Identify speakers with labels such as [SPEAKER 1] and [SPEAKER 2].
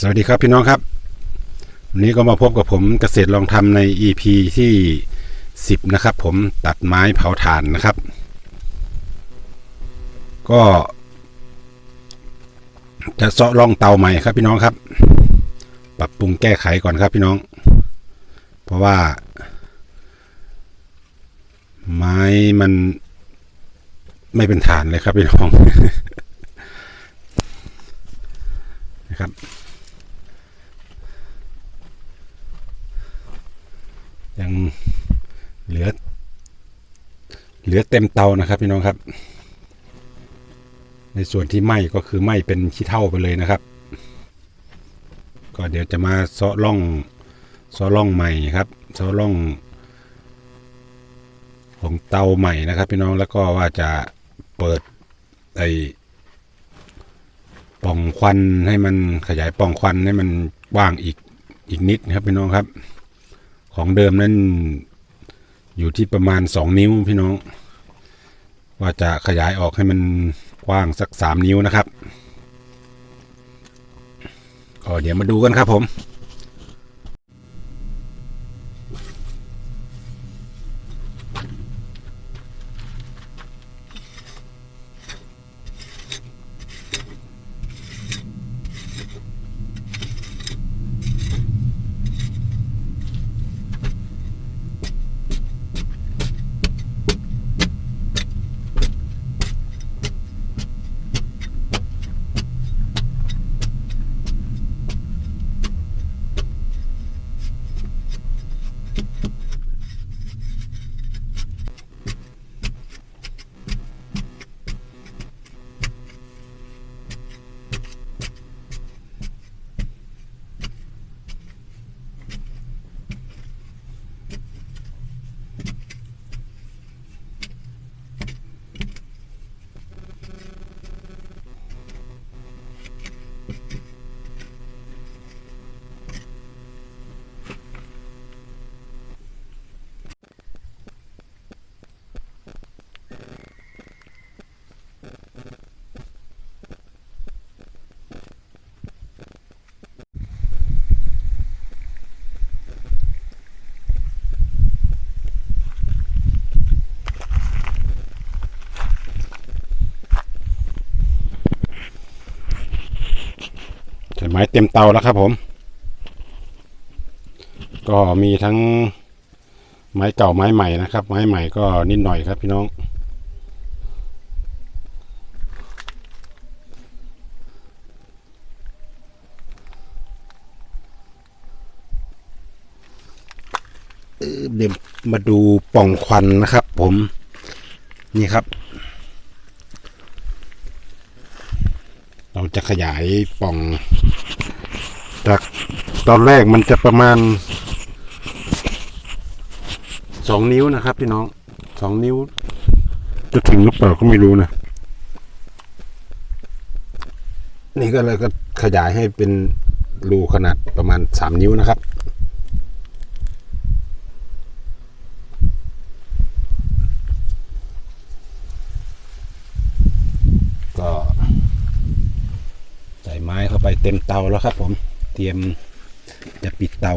[SPEAKER 1] สวัสดีครับพี่น้องครับ วันนี้ก็มาพบกับผมเกษตรลองทำใน EP ที่ 10 นะครับ ผมตัดไม้เผาถ่านนะครับ ก็จะเซาะร่องเตาใหม่ครับพี่น้องครับ ปรับปรุงแก้ไขก่อนครับพี่น้อง เพราะว่า ไม้มันไม่เป็นฐานเลยครับพี่น้องนะครับ ยังเหลือ เหลือเต็มเตานะครับพี่น้องครับ ในส่วนที่ไหม้ก็คือไหม้เป็นขี้เท่าไปเลยนะครับ ก็เดี๋ยวจะมาเซาะร่องเซาะร่องใหม่ครับเซาะร่อง ของเตาใหม่นะครับ พี่น้องแล้วก็ว่าจะเปิดไอป่องควันให้มันขยายป่องควันให้มันกว้างอีกอีกนิดนะครับพี่น้องครับ ของเดิมนั้นอยู่ที่ประมาณสองนิ้วพี่น้อง ว่าจะขยายออกให้มันกว้างสักสามนิ้วนะครับก็เดี๋ยวมาดูกันครับผม ไม้เต็มเตาแล้วครับผม ก็มีทั้งไม้เก่าไม้ใหม่นะครับ ไม้ใหม่ก็นิดหน่อยครับพี่น้อง เดี๋ยวมาดูป่องควันนะครับผม นี่ครับ เราจะขยายป่อง จากตอนแรกมันจะประมาณสองนิ้วนะครับ พี่น้องสองนิ้ว จะถึงหรือเปล่าก็ไม่รู้นะ นี่ก็เลยก็ขยายให้เป็นรูขนาดประมาณสามนิ้วนะครับ ก็ใส่ไม้เข้าไปเต็มเตาแล้วครับผม เตรียมจะปิดเตา